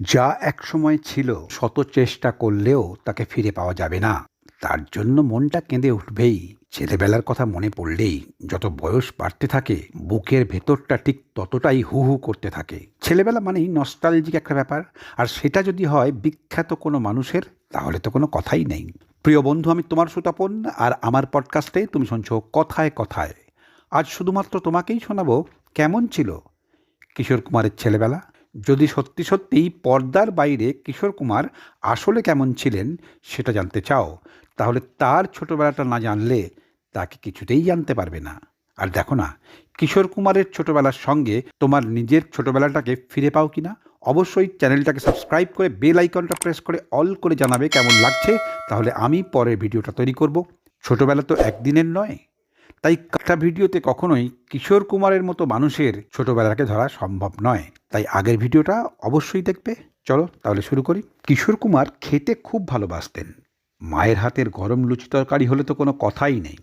যা একসময় ছিল শত চেষ্টা করলেও তাকে ফিরে পাওয়া যাবে না। তার জন্য মনটা কেঁদে উঠবেই। ছেলেবেলার কথা মনে পড়লেই যত বয়স বাড়তে থাকে, বুকের ভেতরটা ঠিক ততটাই হু হু করতে থাকে। ছেলেবেলা মানেই নস্টালজিক একটা ব্যাপার। আর সেটা যদি হয় বিখ্যাত কোনো মানুষের, তাহলে তো কোনো কথাই নেই। প্রিয় বন্ধু, আমি তোমার সুতাপন, আর আমার পডকাস্টে তুমি শুনছো কথায় কথায়। আজ শুধুমাত্র তোমাকেই শোনাবো। কেমন ছিল? কিশোর কুমারের ছেলেবেলা? যদি সত্যি সত্যিই পর্দার বাইরে কিশোর কুমার আসলে কেমন ছিলেন সেটা জানতে চাও, তাহলে তার ছোটবেলাটা না জানলে তাকে কিছুতেই জানতে পারবে না। আর দেখো না, কিশোর কুমারের ছোটবেলার সঙ্গে তোমার নিজের ছোটবেলাটাকে ফিরে পাও কিনা অবশ্যই চ্যানেলটাকে সাবস্ক্রাইব করে বেল আইকনটা প্রেস করে অল করে জানাবে কেমন লাগছে, তাহলে আমি পরের ভিডিওটা তৈরি করব। ছোটবেলা তো একদিনের নয়। তাই একটা ভিডিওতে কখনোই কিশোর কুমারের মতো মানুষের ছোটবেলাকে ধরা সম্ভব নয়। তাই আগের ভিডিওটা অবশ্যই দেখবে। চলো তাহলে শুরু করি। কিশোর কুমার খেতে খুব ভালোবাসতেন। মায়ের হাতের গরম লুচি তরকারি হলে তো কোনো কথাই নেই।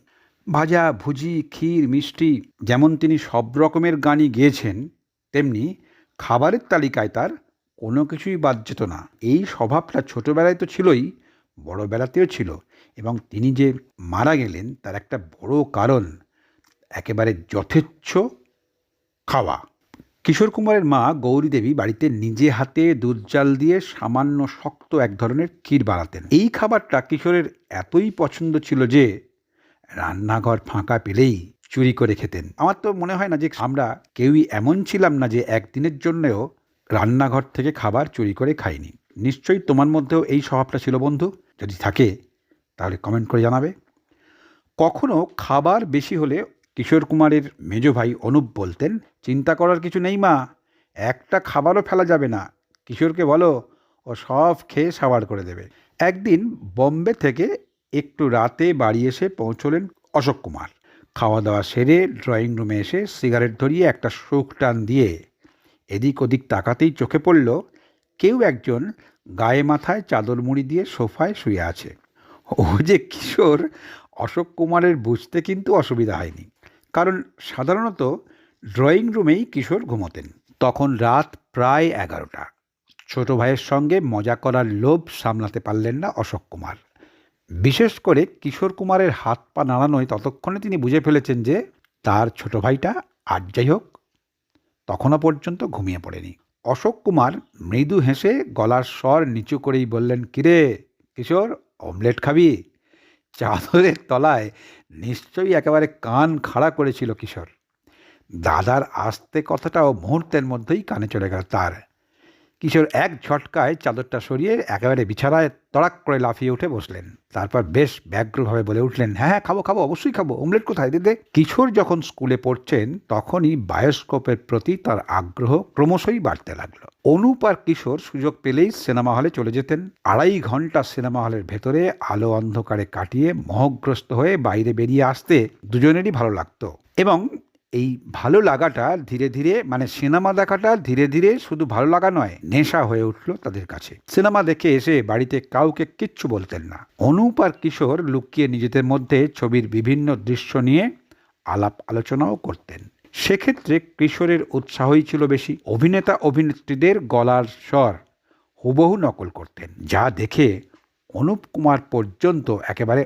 ভাজা, ভুজি, ক্ষীর, মিষ্টি যেমন তিনি সব রকমের গানই গেয়েছেন, তেমনি খাবারের তালিকায় তার কোনো কিছুই বাদ যেত না। এই স্বভাবটা ছোটোবেলায় তো ছিলই, বড়বেলাতেও ছিল এবং তিনি যে মারা গেলেন তার একটা বড় কারণ, একেবারে যথেচ্ছ খাওয়া। কিশোর কুমারের মা গৌরী দেবী বাড়িতে নিজে হাতে দুধ জাল দিয়ে সামান্য শক্ত এক ধরনের ক্ষীর বানাতেন। এই খাবারটা কিশোরের এতই পছন্দ ছিল যে রান্নাঘর ফাঁকা পেলেই চুরি করে খেতেন। আমার তো মনে হয় না যে আমরা কেউই এমন ছিলাম না যে একদিনের জন্যও রান্নাঘর থেকে খাবার চুরি করে খাইনি। নিশ্চয়ই তোমার মধ্যেও এই স্বভাবটা ছিল বন্ধু। যদি থাকে, তাহলে কমেন্ট করে জানাবে। কখনো খাবার বেশি হলে কিশোর কুমারের মেজ ভাই অনুপ বলতেন, চিন্তা করার কিছু নেই মা, একটা খাবারও ফেলা যাবে না। কিশোরকে বলো, ও সব খেয়ে সাবার করে দেবে। একদিন বম্বে থেকে একটু রাতে বাড়ি এসে পৌঁছলেন অশোক কুমার। খাওয়া দাওয়া সেরে ড্রয়িং রুমে এসে সিগারেট ধরিয়ে একটা শোক টান দিয়ে এদিক ওদিক তাকাতেই চোখে পড়ল, কেউ একজন গায়ে মাথায় চাদর মুড়ি দিয়ে সোফায় শুয়ে আছে। ও যে কিশোর, অশোক কুমারের বুঝতে কিন্তু অসুবিধা হয়নি। কারণ সাধারণত ড্রয়িং রুমেই কিশোর ঘুমোতেন। তখন রাত প্রায় এগারোটা। ছোট ভাইয়ের সঙ্গে মজা করার লোভ সামলাতে পারলেন না অশোক কুমার। বিশেষ করে কিশোর কুমারের হাত পা নাড়ানোয় ততক্ষণে তিনি বুঝে ফেলেছেন যে তার ছোট ভাইটা আর যাই হোক তখনও পর্যন্ত ঘুমিয়ে পড়েনি। অশোক কুমার মৃদু হেসে গলার স্বর নিচু করেই বললেন, কিরে, কিশোর, অমলেট খাবি? চাদরের তলায় নিশ্চয়ই একেবারে কান খাড়া করেছিল কিশোর। দাদার আসতে কথাটাও মুহূর্তের মধ্যেই কানে চলে গেল তার। কিশোর এক ঝটকায় চাদরটা সরিয়ে একেবারে বিছানায় তড়াক করে লাফিয়ে উঠে বসলেন। তারপর বেশ ব্যগ্রভাবে বলে উঠলেন হ্যাঁ হ্যাঁ খাব খাব, অবশ্যই খাব, অমলেট কোথায়? দিদি কিশোর যখন স্কুলে পড়ছেন, তখনই বায়োস্কোপের প্রতি তার আগ্রহ ক্রমশই বাড়তে লাগল। অনুপ আর কিশোর সুযোগ পেলেই সিনেমা হলে চলে যেতেন। আড়াই ঘণ্টা সিনেমা হলের ভেতরে আলো অন্ধকারে কাটিয়ে মোহগ্রস্ত হয়ে বাইরে বেরিয়ে আসতে দুজনেরই ভালো লাগতো। এবং এই ভালো লাগাটা ধীরে ধীরে মানে সিনেমা দেখাটা ধীরে ধীরে শুধু ভালো লাগা নয়, নেশা হয়ে উঠল তাদের কাছে। সিনেমা দেখে এসে বাড়িতে কাউকে কিচ্ছু বলতেন না। অনুপ আর কিশোর লুকিয়ে নিজেদের মধ্যে ছবির বিভিন্ন দৃশ্য নিয়ে আলাপ আলোচনাও করতেন। সেক্ষেত্রে কিশোরের উৎসাহই ছিল বেশি। অভিনেতা, অভিনেত্রীদের গলার স্বর হুবহু নকল করতেন। যা দেখে অনুপ কুমার পর্যন্ত একেবারে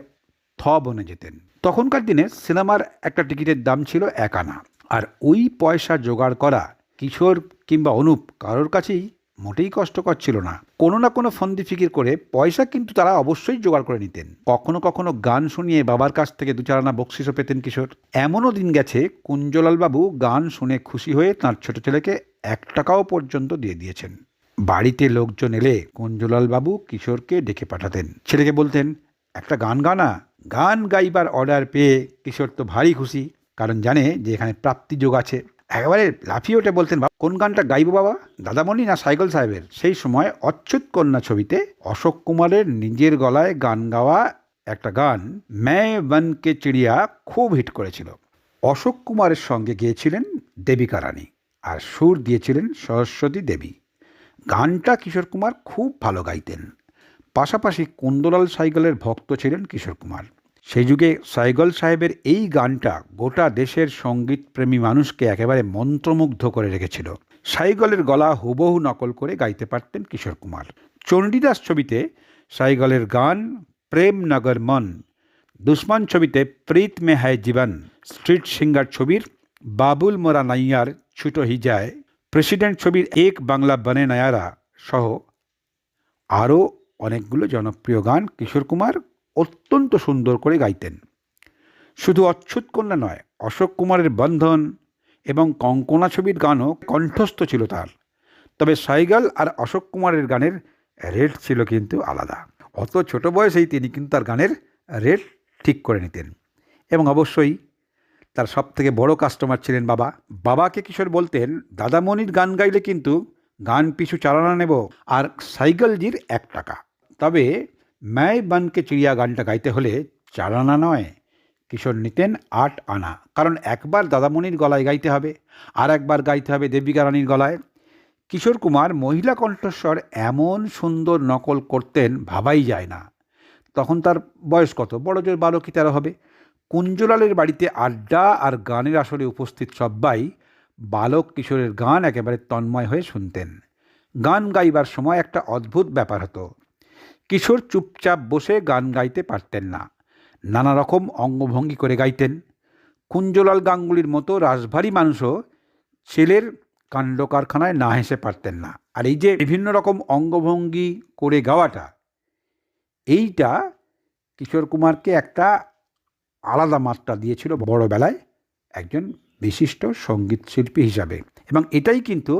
থ বনে যেতেন। তখনকার দিনে সিনেমার একটা টিকিটের দাম ছিল এক আনা। আর ওই পয়সা জোগাড় করা কিশোর কিংবা অনুপ কারোর কাছেই মোটেই কষ্টকর ছিল না। কোনো না কোনো ফন্দি ফিকির করে পয়সা কিন্তু তারা অবশ্যই জোগাড় করে নিতেন। কখনো কখনো গান শুনিয়ে বাবার কাছ থেকে দু চারানা বকশিসও পেতেন কিশোর। এমনও দিন গেছে কুঞ্জলাল বাবু গান শুনে খুশি হয়ে তার ছোট ছেলেকে এক টাকাও পর্যন্ত দিয়ে দিয়েছেন। বাড়িতে লোকজন এলে কুঞ্জলাল বাবু কিশোরকে ডেকে পাঠাতেন। ছেলেকে বলতেন, একটা গান গানা গান গাইবার অর্ডার পেয়ে কিশোর তো ভারী খুশি। কারণ জানে যে এখানে প্রাপ্তি যোগ আছে। একেবারে লাফিয়ে ওঠে বলতেন বাবা কোন গানটা গাইবো বাবা? দাদামণি না সাইকেল সাহেবের? সেই সময় অচ্যুত কন্যা ছবিতে অশোক কুমারের নিজের গলায় গান গাওয়া একটা গান ম্যায় বনকে চিড়িয়া খুব হিট করেছিল। অশোক কুমারের সঙ্গে গিয়েছিলেন দেবিকা রানী আর সুর দিয়েছিলেন সরস্বতী দেবী। গানটা কিশোর কুমার খুব ভালো গাইতেন। পাশাপাশি কুন্দলাল সাইগলের ভক্ত ছিলেন কিশোর কুমার। সেই যুগে সাইগল সাহেবের এই গানটা গোটা দেশের সংগীত প্রেমী মানুষকে একেবারে মন্ত্রমুগ্ধ করে রেখেছিল। সাইগলের গলা হুবহু নকল করে গাইতে পারতেন কিশোর কুমার। চণ্ডীদাস ছবিতে সাইগলের গান প্রেম নগর মন, দুশ্মন ছবিতে প্রীত মে হায় জীবন, স্ট্রিট সিঙ্গার ছবির বাবুল মোরা নাইয়ার ছুটো হি যায়, প্রেসিডেন্ট ছবির এক বাংলা বনে নায়ারা সহ আরও অনেকগুলো জনপ্রিয় গান কিশোর কুমার অত্যন্ত সুন্দর করে গাইতেন। শুধু অচ্ছুত কন্যা নয়, অশোক কুমারের বন্ধন এবং কঙ্কনা ছবির গানও কণ্ঠস্থ ছিল তার। তবে সাইগাল আর অশোক কুমারের গানের রেট ছিল কিন্তু আলাদা। অত ছোট বয়সেই তিনি কিন্তু তার গানের রেট ঠিক করে নিতেন। এবং অবশ্যই তার সব থেকে বড় কাস্টমার ছিলেন বাবা। বাবাকে কিশোর বলতেন, দাদামণির গান গাইলে কিন্তু গান পিছু চালানা নেব, আর সাইকেলজির এক টাকা। তবে ম্যায় বানকে চিড়িয়া গানটা গাইতে হলে চার আনা নয়, কিশোর নিতেন আট আনা। কারণ একবার দাদামণির গলায় গাইতে হবে, আর একবার গাইতে হবে দেবিকা রানীর গলায়। কিশোর কুমার মহিলা কণ্ঠস্বর এমন সুন্দর নকল করতেন ভাবাই যায় না। তখন তার বয়স কত? বড় জোর বারো কি তেরো হবে। কুঞ্জলালের বাড়িতে আড্ডা আর গানের আসরে উপস্থিত সব্বাই বালক কিশোরের গান একেবারে তন্ময় হয়ে শুনতেন। গান গাইবার সময় একটা অদ্ভুত ব্যাপার হতো। কিশোর চুপচাপ বসে গান গাইতে পারতেন না। নানা রকম অঙ্গভঙ্গি করে গাইতেন। কুঞ্জলাল গাঙ্গুলির মতো রাশভারী মানুষও ছেলের কাণ্ড কারখানায় না হেসে পারতেন না। আর এই যে বিভিন্ন রকম অঙ্গভঙ্গি করে গাওয়াটা, এইটা কিশোর কুমারকে একটা আলাদা মাত্রা দিয়েছিল বড়বেলায় একজন বিশিষ্ট সংগীত শিল্পী হিসাবে। এবং এটাই কিন্তু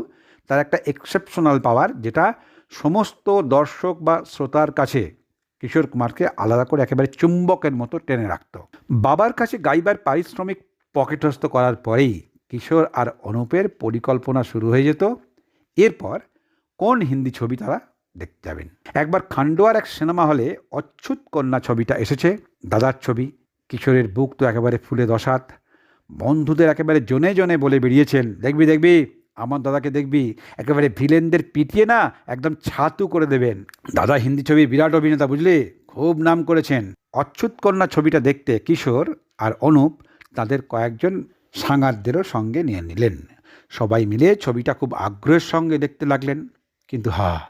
তার একটা এক্সেপশনাল পাওয়ার যেটা সমস্ত দর্শক বা শ্রোতার কাছে কিশোর কুমারকে আলাদা করে একেবারে চুম্বকের মতো টেনে রাখত। বাবার কাছে গাইবার পারিশ্রমিক পকেটস্থ করার পরেই কিশোর আর অনুপের পরিকল্পনা শুরু হয়ে যেত। এরপর কোন হিন্দি ছবি তারা দেখতে যাবেন? একবার খান্ডোয়ার এক সিনেমা হলে অচ্ছুত কন্যা ছবিটা এসেছে। দাদার ছবি, কিশোরের বুক তো একেবারে ফুলে দশাত। বন্ধুদের একেবারে জনে জনে বলে বেরিয়েছেন। দেখবি দেখবি। আমার দাদাকে দেখবি, একেবারে ভিলেনদের পিটিয়ে না একদম ছাতু করে দেবেন। দাদা হিন্দি ছবি বিরাট অভিনেতা, বুঝলি? খুব নাম করেছেন। অচ্ছুত কন্যা ছবিটা দেখতে কিশোর আর অনুপ তাদের কয়েকজন সাঙারদেরও সঙ্গে নিয়ে নিলেন। সবাই মিলে ছবিটা খুব আগ্রহের সঙ্গে দেখতে লাগলেন। কিন্তু হা,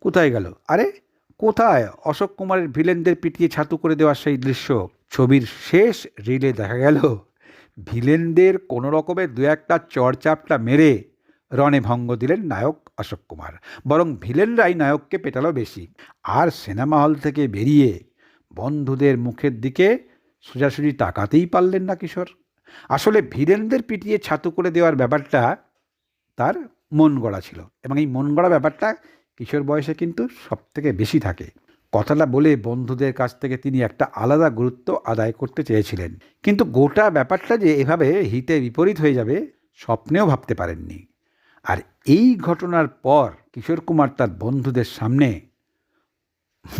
কোথায় গেল? আরে, কোথায়? অশোক কুমারের ভিলেনদের পিটিয়ে ছাতু করে দেওয়ার সেই দৃশ্য। ছবির শেষ রিলে দেখা গেল ভিলেনদের কোনো রকমের দু একটা চড়চাপটা মেরে রণে ভঙ্গ দিলেন নায়ক অশোক কুমার। বরং ভিলেনরাই নায়ককে পেটালো বেশি। আর সিনেমা হল থেকে বেরিয়ে বন্ধুদের মুখের দিকে সোজাসুজি তাকাতেই পারলেন না কিশোর। আসলে ভিলেনদের পিটিয়ে ছাতু করে দেওয়ার ব্যাপারটা তার মন গড়া ছিল। এবং এই মন গড়া ব্যাপারটা কিশোর বয়সে কিন্তু সব থেকে বেশি থাকে। কথাটা বলে বন্ধুদের কাছ থেকে তিনি একটা আলাদা গুরুত্ব আদায় করতে চেয়েছিলেন। কিন্তু গোটা ব্যাপারটা যে এভাবে হিতে বিপরীত হয়ে যাবে, স্বপ্নেও ভাবতে পারেননি। আর এই ঘটনার পর কিশোর কুমার তার বন্ধুদের সামনে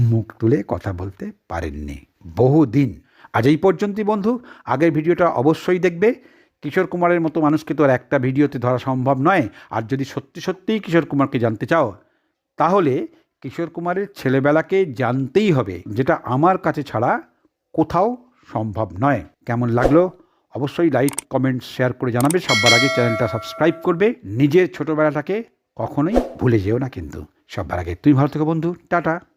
মুখ তুলে কথা বলতে পারেননি। বহুদিন। আজ এই পর্যন্তই বন্ধু। আগের ভিডিওটা অবশ্যই দেখবে। কিশোর কুমারের মতো মানুষকে তো আর একটা ভিডিওতে ধরা সম্ভব নয়। আর যদি সত্যি সত্যিই কিশোর কুমারকে জানতে চাও, তাহলে কিশোর কুমারের ছেলেবেলাকে জানতেই হবে যেটা আমার কাছে ছাড়া কোথাও সম্ভব নয়। কেমন লাগল? অবশ্যই লাইক কমেন্ট শেয়ার করে জানাবে। সবার আগে চ্যানেলটা সাবস্ক্রাইব করবে। নিজের ছোটোবেলাটাকে কখনোই ভুলে যেও না কিন্তু। সবার আগে। তুমি ভালো থেকো বন্ধু। টাটা।